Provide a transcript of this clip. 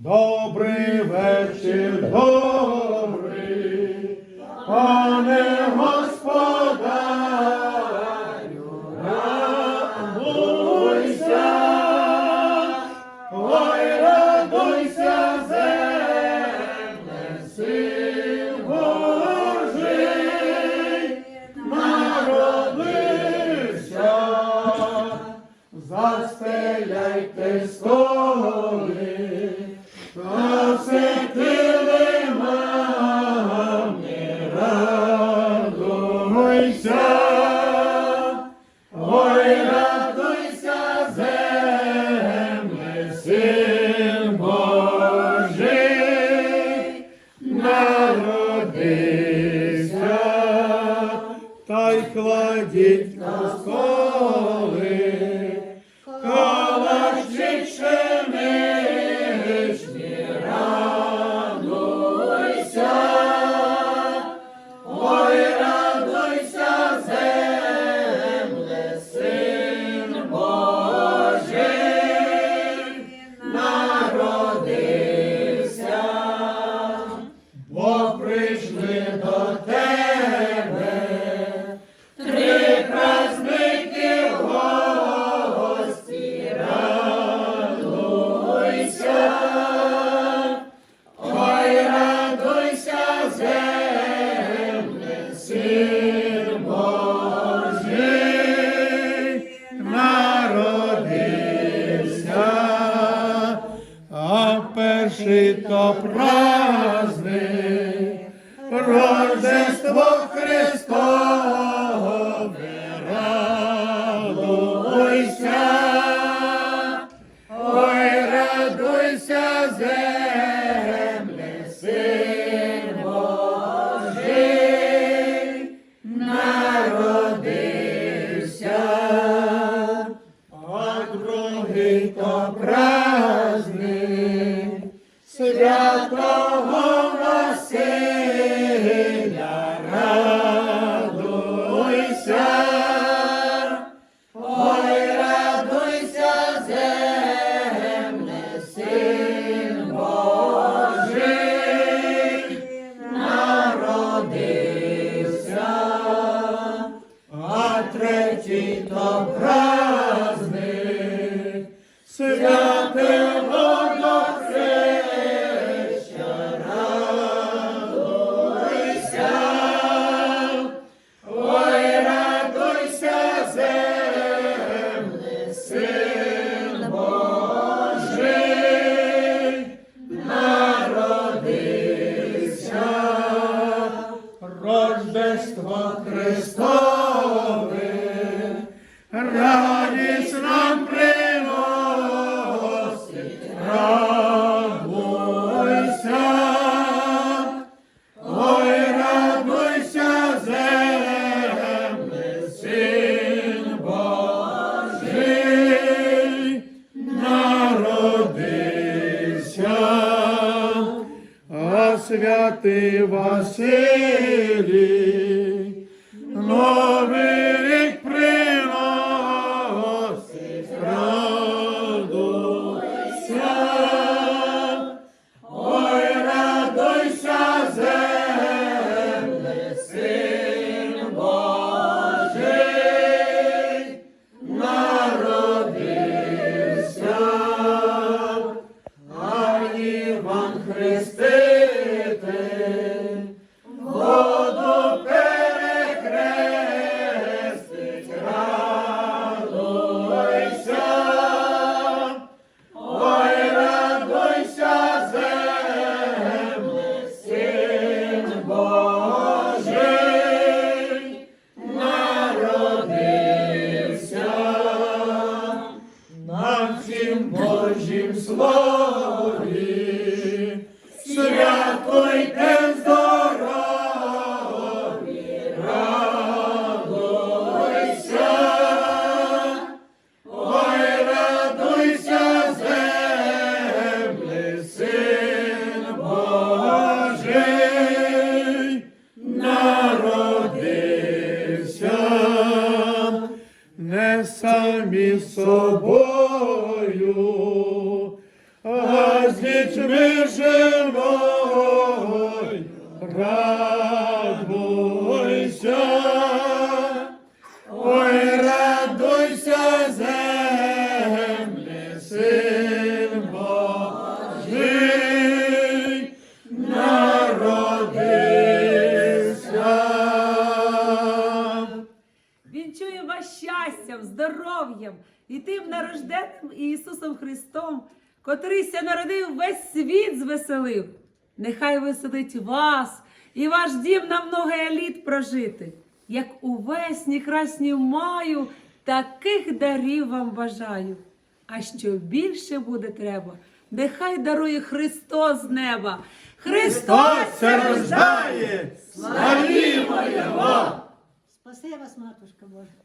Добрий вечір, добрий. Ой, радуйся, земле, син. Бог Христов, радуйся, ой, радуйся, земле, син Божий, народився, а другий то праздник, свято. святий Василій, новий рік приносить. З дітьми живой, радуйся, ой, радуйся, землі, син Божий, народився. Вінчую вас щастям, здоров'ям і тим нарожденним Ісусом Христом, котрийся народив весь світ звеселив. Нехай веселить вас і ваш дім на много літ прожити. Як у весні красні маю, таких дарів вам бажаю. А що більше буде треба, нехай дарує Христос з неба. Христос рождає, славімо Його! Спаси вас, матушка Божа.